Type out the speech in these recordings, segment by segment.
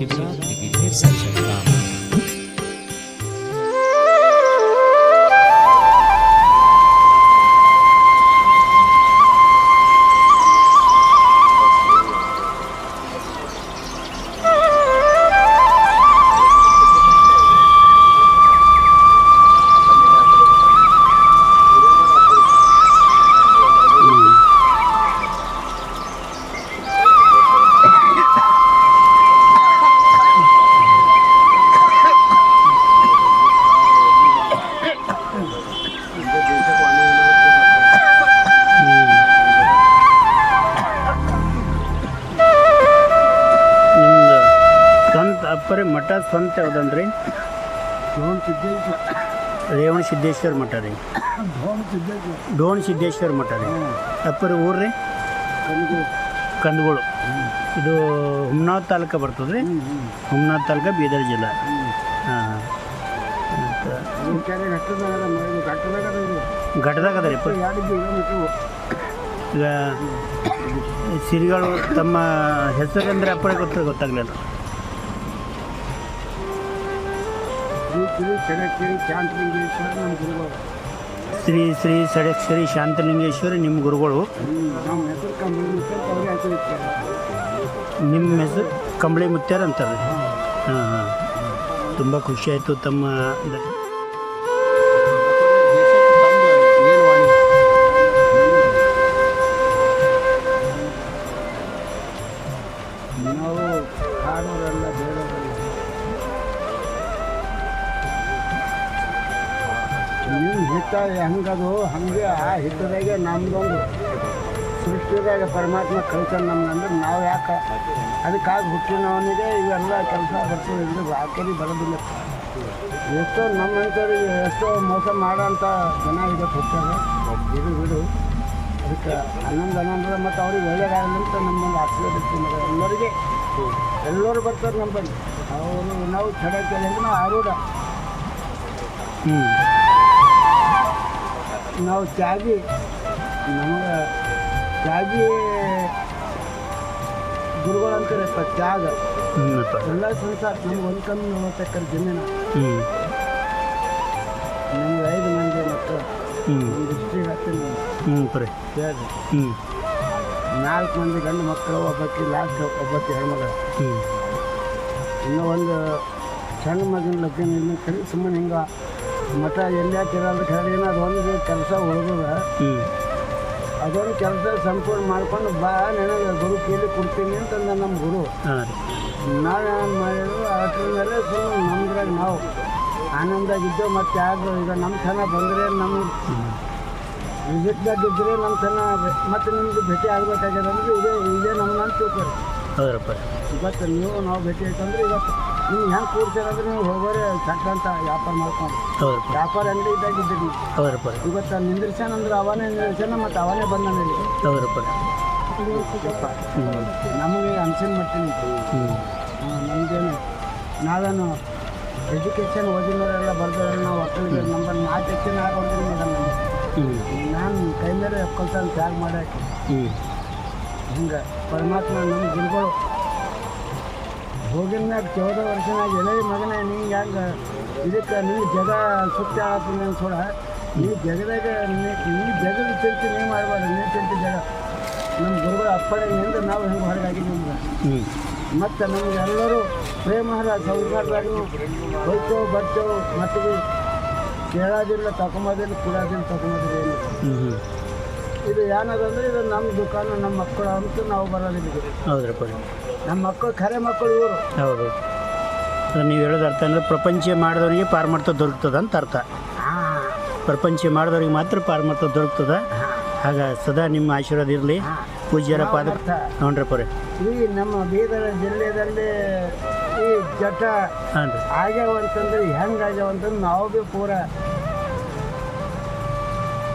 महाशिवरात्रि की ढेर सारी शुभकामनाएँ ಮಠ ಸ್ವಂತ ಯಾವ್ದಂದ್ರಿ? ರೇವಣ ಸಿದ್ದೇಶ್ವರ ಮಠ ರೀ. ಡೋಣ್ ಸಿದ್ದೇಶ್ವರ ಮಠ ರೀ. ಅಪ್ಪರ ಊರ್ರಿ ಕಂದಗೋಳು. ಇದು ಹುಮ್ನಾಥ್ ತಾಲೂಕ ಬರ್ತದೆ ರೀ ಹುಮ್ನಾಥ್ ತಾಲೂಕ ಬೀದರ್ ಜಿಲ್ಲಾ. ಘಟದಾಗ ಅದ ರೀ ಈಗ ಸಿರಿಗಳು ತಮ್ಮ ಹೆಸರಂದ್ರೆ ಅಪ್ಪಳೆ ಗೊತ್ತ ಗೊತ್ತಾಗಲಿಲ್ಲ. ಶ್ರೀ ಶ್ರೀ ಕೆರೆ ಶಾಂತಲಿಂಗೇಶ್ವರ ನಮ್ಮ ಗುರುಗಳು. ಶ್ರೀ ಶ್ರೀ ಷಡಕ್ಷರಿ ಶಾಂತಲಿಂಗೇಶ್ವರಿ ನಿಮ್ಮ ಗುರುಗಳು. ನಮ್ಮ ಹೆಸರು ಕಂಬಳಿ ಮುಚ್ಚ ಅವ್ರಿಗೆ ಹೆಸರು ಇರ್ತಾರೆ ನಿಮ್ಮ ಹೆಸರು ಕಂಬಳಿ ಮುತ್ಯಾರ ಅಂತಾರೆ ಹಾಂ ಹಾಂ. ತುಂಬ ಖುಷಿ ಆಯಿತು ತಮ್ಮ ನಾವು ಕಾಣೋದಲ್ಲ ಬೇಡೋರಲ್ಲ ನಿಮ್ಮ ಹಿತ್ತ ಹೆಂಗದು, ಹಂಗೆ ಆ ಹಿತ್ತದಾಗೆ ನಮ್ದೊಂದು ಸೃಷ್ಟಿದಾಗ ಪರಮಾತ್ಮ ಕಳ್ಕೊಂಡು ನಮ್ಗೆ ಅಂದ್ರೆ ನಾವು ಯಾಕೆ? ಅದಕ್ಕಾಗಿ ಹುಟ್ಟಿನವನಿಗೆ ಇವೆಲ್ಲ ಕೆಲಸ ಬರ್ತದೆ ಇದು ಯಾಕೆ ಬರೋದಿಲ್ಲ? ಎಷ್ಟೋ ನಮ್ಮಂಥವ್ರಿಗೆ ಎಷ್ಟೋ ಮೋಸ ಮಾಡೋಂಥ ಜನ ಇದೆ ಹುಟ್ಟಾಗ ಬಿಡು ಬಿಡು. ಅದಕ್ಕೆ ಹನ್ನೊಂದು ಹನ್ನೊಂದರ ಮತ್ತು ಅವ್ರಿಗೆ ಒಳ್ಳೆಯದಾಗಲಿ ಅಂತ ನಮ್ಮೊಂದು ಆಶೀರ್ವಾದ ಇರ್ತೀನಿ ಎಲ್ಲರಿಗೆ ಎಲ್ಲರೂ ಬರ್ತಾರೆ ನಮ್ಮ ಬಳಿ ಅವರು ನಾವು ಚಡಕ್ಕೆ ನಾವು ಆರೂಢ. ಹ್ಞೂ ನಾವು ತ್ಯಾಗಿ ನಮಗೆ ಜಾಗಿ ಗುರುಗಳು ಅಂತಾರೆ ತ್ಯಾಗ ಜಾಗ. ಎಲ್ಲ ಸಂಸಾರ ನಮ್ಗೆ ಒಂದು ಕಮ್ಮಿ ನೋಡ್ತಕ್ಕಂಥ ಜಮೀನು. ಹ್ಞೂ ನಮ್ಗೆ ಐದು ಮಂದಿ ಮಕ್ಕಳು. ಡಿಸ್ಟ್ರಿಕ್ ಹತ್ತಿರ ಹ್ಞೂ ನಾಲ್ಕು ಮಂದಿ ಗಂಡು ಮಕ್ಕಳು ಒಬ್ಬಕ್ಕೆ ಲಾಸ್ಟ್ ಒಬ್ಬಕ್ಕೆ ಹೆಣ್ಮಗ. ಹ್ಞೂ ಇನ್ನೂ ಒಂದು ಸಣ್ಣ ಮಗನ ಲಗ್ನ ಕಲಿ ಸುಮ್ಮನೆ ಹಿಂಗೆ ಮಠ ಎಲ್ಲಿ ಹಾಕಿರೋದು ಹೇಳಿ ಅದೊಂದು ಒಂದು ಕೆಲಸ ಉಳಿದ ಹ್ಞೂ ಅದೊಂದು ಕೆಲಸ ಸಂಪೂರ್ಣ ಮಾಡ್ಕೊಂಡು ಬಾ ನನಗೆ ಗುರು ಕೀಲಿ ಕೊಡ್ತೀನಿ ಅಂತಂದ ನಮ್ಮ ಗುರು. ಹಾಂ. ನಾವು ಏನು ಮಾಡಿದ್ರು ಅದ್ರ ಮೇಲೆ ಸುಮ್ಮನೆ ನಮ್ದ್ರಾಗ ನಾವು ಆನಂದಾಗಿದ್ದು ಮತ್ತು ಯಾರು ಈಗ ನಮ್ಮ ತನ ಬಂದರೆ ನಮ್ಮ ವಿಸಿಟ್ದಾಗ ಇದ್ದರೆ ನಮ್ಮ ತನ ಮತ್ತು ನಿಮ್ಗೆ ಭೇಟಿ ಆಗ್ಬೇಕಾಗ್ಯದ ಅಂದ್ರೆ ಇದೇ ಇದೇ ನಮ್ಮನ್ನ ತಿಳ್ಕೊಳ್ಳಿ ಇವತ್ತು ನೀವು ನಾವು ಭೇಟಿ ಆಯ್ತಂದ್ರೆ ಇವತ್ತು. ನೀವು ಹೆಂಗೆ ಕೂಡ್ತೀರಂದ್ರೆ ನೀವು ಹೋಗೋರೆ ಚಟ್ ವ್ಯಾಪಾರ ಮಾಡ್ಕೊಂಡು. ಹೌದ್ರಪ್ಪ. ವ್ಯಾಪಾರ ಅಂಗಡಿ ಇದ್ದಾಗಿದ್ದೀರಿ ನೀವು. ಹೌದ್ರಪ್ಪ. ಇವತ್ತು ನಿಂದ್ರಿಸ್ಯಾನ ಅಂದ್ರೆ ಅವನೇ ನಿಂದ್ರಿಸ್ಯಾನ ಮತ್ತು ಅವನೇ ಬಂದಾನ ನನಗೆ ಹೌದ್ರಪ್ಪ. ನಮಗೆ ಅನ್ಸಿನ ಮಟ್ಟಿನ ನಮಗೇನು ನಾವೇನು ಎಜುಕೇಷನ್ ಓದಿನವರೆಲ್ಲ ಬರ್ದವ್ರೆ ನಾವು ಒಕ್ಕಲಿಗೆ ನಂಬರ್ ನಾಲ್ಕು ಹೆಚ್ಚಿನ ಹಾಕೊಂಡಿದ್ದೀನಿ ಮೇಡಮ್ ನಮಗೆ ನಾನು ಕೈ ಮೇಲೆ ಒಕ್ಕಲ್ತಾನ ತ್ಯಾಗ ಮಾಡಾಕ ಹ್ಞೂ ಹಿಂಗೆ. ಪರಮಾತ್ಮ ನಮ್ಮ ಗುರುಗಳು ಹೋಗಿನ ಮ್ಯಾಗ ಚೌದ ವರ್ಷನಾಗ ಎಲೆ ಮಗನ ನಿಂಗೆ ಹೆಂಗೆ ಇದಕ್ಕೆ ನೀ ಜಗ ಸುತ್ತ ಆಗ್ತೀನಿ ಅನ್ಸೋಳ ನೀ ಜಗದಾಗ ನೀ ನೀ ಜಗದ ಚಿಂತೆ ನೀವು ಮಾಡಬಾರ್ದು ನೀ ಚಿಂತೆ ಜಗ. ನಮ್ಮ ಗುರುಗಳ ಅಪ್ಪಣೆ ನಿಂದು ನಾವು ಹೆಂಗೆ ಹೊರಗಾಗಿ ನಮ್ಗೆ. ಹ್ಞೂ ಮತ್ತು ನಮಗೆಲ್ಲರೂ ಪ್ರೇಮಹರ ಸಂಸಾರದಾಗೂ ಹೋಯ್ತೇವೆ ಬರ್ತೇವೆ ಮತ್ತು ಕೇಳೋದಿಲ್ಲ ತಗೊಂಬೋದಿಲ್ಲ ಕೊಡೋದಿಲ್ಲ ತಗೊಂಬೋದಿಲ್ಲ ಇದು ಏನದಂದ್ರೆ ಇದು ನಮ್ಮ ದುಕಾನು ನಮ್ಮ ಮಕ್ಕಳು ಅಂತ ನಾವು ಇದು. ಹೌದ್ರಪ್ಪ ನಮ್ಮ ಮಕ್ಕಳು ಖರೆ ಮಕ್ಕಳು ಇವರು. ಹೌದು. ಅದು ನೀವು ಹೇಳೋದು ಅರ್ಥ ಅಂದರೆ ಪ್ರಪಂಚ ಮಾಡಿದವರಿಗೆ ಪಾರಮಾರ್ಥ ದೊರಕ್ತದ ಅಂತ ಅರ್ಥ. ಹಾಂ. ಪ್ರಪಂಚ ಮಾಡಿದವರಿಗೆ ಮಾತ್ರ ಪಾರಮಾರ್ಥ ದೊರಕ್ತದ? ಆಗ ಸದಾ ನಿಮ್ಮ ಆಶೀರ್ವಾದ ಇರಲಿ. ಪೂಜ್ಯರ ಪಾದ ನೋಡ್ರಿ ಈ ನಮ್ಮ ಬೀದರ ಜಿಲ್ಲೆಯಲ್ಲಿ ಈ ಜಟ ಹಾಂ ರೀ ಆಗ್ಯಾವ ಅಂತಂದ್ರೆ ಹೆಂಗೆ ನಾವು ಭೀ ಪೂರ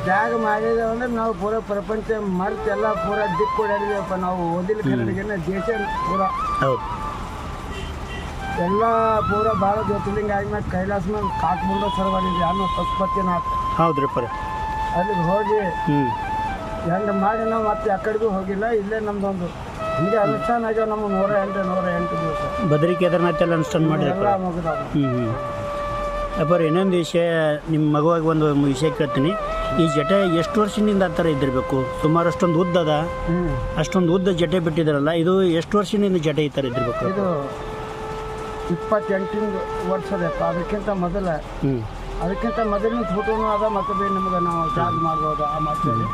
ತ್ಯಾಗ ಮಾಡಿದೇವೆ ಅಂದ್ರೆ ನಾವು ಪೂರಾ ಪ್ರಪಂಚ ಮರ್ತು ಎಲ್ಲ ಪೂರ ದಿಕ್ಕು ಹೊಡೆದಿದ್ದೇವಪ್ಪ ನಾವು ಓದಿಲ್ಲ ಕನ್ನಡಿಗನ ದೇಶ ಪೂರಾ. ಎಲ್ಲ ಪೂರ ಭಾಳ ಜ್ಯೋತಿರ್ಲಿಂಗ ಆದ್ಮೇಲೆ ಕೈಲಾಸ ಮೇಲೆ ಕಾಟ್ಮುಂಡ ಸರವಾಡಿದ್ವಿ ಅನ್ನೋ ಪಶುಪತಿನಾಥ್. ಹೌದ್ರಿ ರೀ ಅಲ್ಲಿಗೆ ಹೋಗಿ ಹ್ಞೂ ಹೆಂಗೆ ಮಾಡಿ ನಾವು ಮತ್ತೆ ಆ ಕಡೆಗೂ ಹೋಗಿಲ್ಲ. ಇಲ್ಲೇ ನಮ್ದೊಂದು ಹಿಂಗೆ ಅನುಷ್ಠಾನ ಆಗ್ಯಾವ ನಮ್ಮ ನೂರ ಎಂಟು ನೂರ ಎಂಟು ದಿವಸ. ಬದರಿ ಕೇದಾರ್ನಾಥ್ ಎಲ್ಲ ಅನುಷ್ಠಾನ ಮಾಡಿ ಎಲ್ಲ ಮುಗಿದಾವ ಹ್ಞೂ ಇನ್ನೊಂದು ವಿಷಯ ನಿಮ್ಮ ಮಗುವಾಗಿ ಒಂದು ವಿಷಯ ಕೇಳ್ತೀನಿ. ಈ ಜಟೆ ಎಷ್ಟು ವರ್ಷದಿಂದ ಆ ಥರ ಇದ್ದಿರಬೇಕು? ಸುಮಾರು ಅಷ್ಟೊಂದು ಉದ್ದ ಅದ. ಅಷ್ಟೊಂದು ಉದ್ದ ಜಟೆ ಬಿಟ್ಟಿದ್ದಾರಲ್ಲ ಇದು ಎಷ್ಟು ವರ್ಷದಿಂದ ಜಟೆ ಈ ಥರ ಇದ್ದಿರಬೇಕು? ಇದು ಇಪ್ಪತ್ತೆಂಟಿಂದು ವರ್ಷದಪ್ಪ ಅದಕ್ಕಿಂತ ಮೊದಲ. ಅದಕ್ಕಿಂತ ಮೊದಲಿನ ಫೋಟೋನು ಅದ ಮತ್ತೆ ಬೇರೆ ನಿಮ್ಗೆ ನಾವು ಚಾರ್ಜ್ ಮಾಡ್ಬೋದು ಆ ಮಾತಲ್ಲಿ.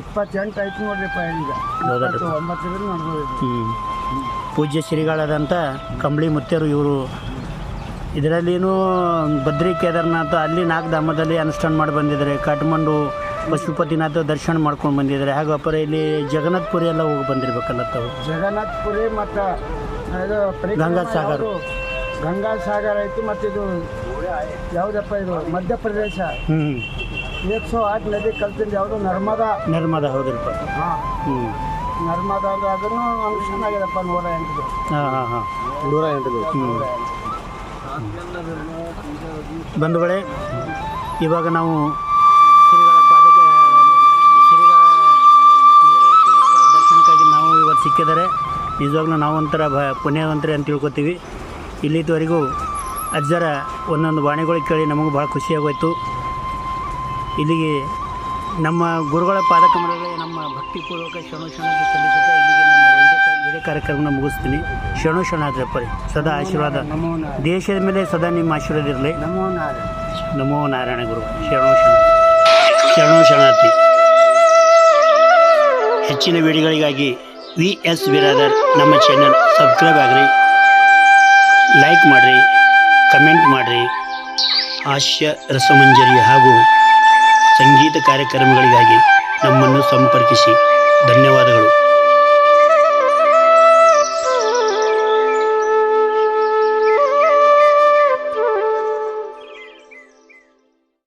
ಇಪ್ಪತ್ತೆಂಟು ಆಯ್ತು ನೋಡ್ರಿಪ್ಪ ಈಗ. ಒಂಬತ್ತು ಪೂಜ್ಯ ಶ್ರೀಗಳಾದಂಥ ಕಂಬಳಿ ಮುತ್ತೇರು ಇವರು ಇದರಲ್ಲಿನೂ ಬದ್ರಿ ಕೇದಾರನಾಥ ಅಲ್ಲಿ ನಾಲ್ಕು ಧಾಮದಲ್ಲಿ ಅನುಷ್ಠಾನ ಮಾಡಿ ಬಂದಿದ್ದಾರೆ. ಕಾಠ್ಮಂಡು ಪಶುಪತಿನಾಥ ದರ್ಶನ ಮಾಡ್ಕೊಂಡು ಬಂದಿದ್ದಾರೆ. ಹಾಗೂ ಅಪ್ಪರ ಇಲ್ಲಿ ಜಗನ್ನಾಥ್ಪುರಿ ಎಲ್ಲ ಹೋಗಿ ಬಂದಿರ್ಬೇಕಲ್ಲ ತಾವು ಜಗನ್ನಾಥ್ಪುರಿ ಮತ್ತು ಇದು ಗಂಗಾ ಸಾಗರ. ಯಾವುದು? ಗಂಗಾ ಸಾಗರ ಐತಿ ಮತ್ತು ಇದು ಯಾವುದಪ್ಪ ಇದು ಮಧ್ಯಪ್ರದೇಶ? ಹ್ಞೂ ಏಕ್ ಸೋ ಆರು ನದಿ ಕಲ್ತಿದ್ದು ಯಾವುದು? ನರ್ಮದಾ? ನರ್ಮದಾ ಹೌದ್ರಪ್ಪ. ಹಾಂ. ಹ್ಞೂ ನರ್ಮದಾ ಅಂದರೆ ಅದನ್ನು ಅನುಷ್ಠಾನ ಆಗಿದೆಪ್ಪ ನೂರ ಎಂಟು. ಹಾಂ ಹಾಂ ಹಾಂ. ನೂರ ಎಂಟು ಹ್ಞೂ ಬಂಧುಗಳೇ, ಇವಾಗ ನಾವು ಶ್ರೀಗಳ ಪಾದಕ ಶ್ರೀಗಳ ದರ್ಶನಕ್ಕಾಗಿ ನಾವು ಇವತ್ತು ಸಿಕ್ಕಿದ್ದಾರೆ. ನಿಜವಾಗ್ಲೂ ನಾವು ಒಂಥರ ಭ, ಪುಣ್ಯವಂತರೇ ಅಂತ ತಿಳ್ಕೊತೀವಿ. ಇಲ್ಲಿವರೆಗೂ ಅಜ್ಜರ ಒಂದೊಂದು ವಾಣಿಗಳು ಕೇಳಿ ನಮಗೂ ಭಾಳ ಖುಷಿಯಾಗೋಯ್ತು. ಇಲ್ಲಿಗೆ ನಮ್ಮ ಗುರುಗಳ ಪಾದಕಮಲಗಳಿಗೆ ನಮ್ಮ ಭಕ್ತಿಪೂರ್ವಕ ಕ್ಷಣ ಶರಣಾರ್ಥಿ ಸಲ್ಲಿಸುತ್ತಾ ವಿಡಿಯೋ ಕಾರ್ಯಕ್ರಮನ ಮುಗಿಸ್ತೀನಿ. ಶರಣು ಶರಣಾರ್ಥಿ ಸದಾ ಆಶೀರ್ವಾದ. ದೇಶದ ಮೇಲೆ ಸದಾ ನಿಮ್ಮ ಆಶೀರ್ವಾದ ಇರಲಿ. ನಮೋ ನಾರಾಯಣ. ನಮೋ ನಾರಾಯಣ ಗುರು. ಶರಣು ಶರಣ. ಶರಣು ಶರಣಾರ್ಥಿ. ಹೆಚ್ಚಿನ ವಿಡಿಯೋಗಳಿಗಾಗಿ ವಿ ಎಸ್ ಬಿರಾದರ್ ನಮ್ಮ ಚಾನಲ್ ಸಬ್ಸ್ಕ್ರೈಬ್ ಆಗ್ರಿ. ಲೈಕ್ ಮಾಡಿರಿ. ಕಮೆಂಟ್ ಮಾಡಿರಿ. ಹಾಸ್ಯ ರಸಮಂಜರಿ ಹಾಗೂ ಸಂಗೀತ ಕಾರ್ಯಕ್ರಮಗಳಿಗಾಗಿ ನಮ್ಮನ್ನು ಸಂಪರ್ಕಿಸಿ. ಧನ್ಯವಾದಗಳು.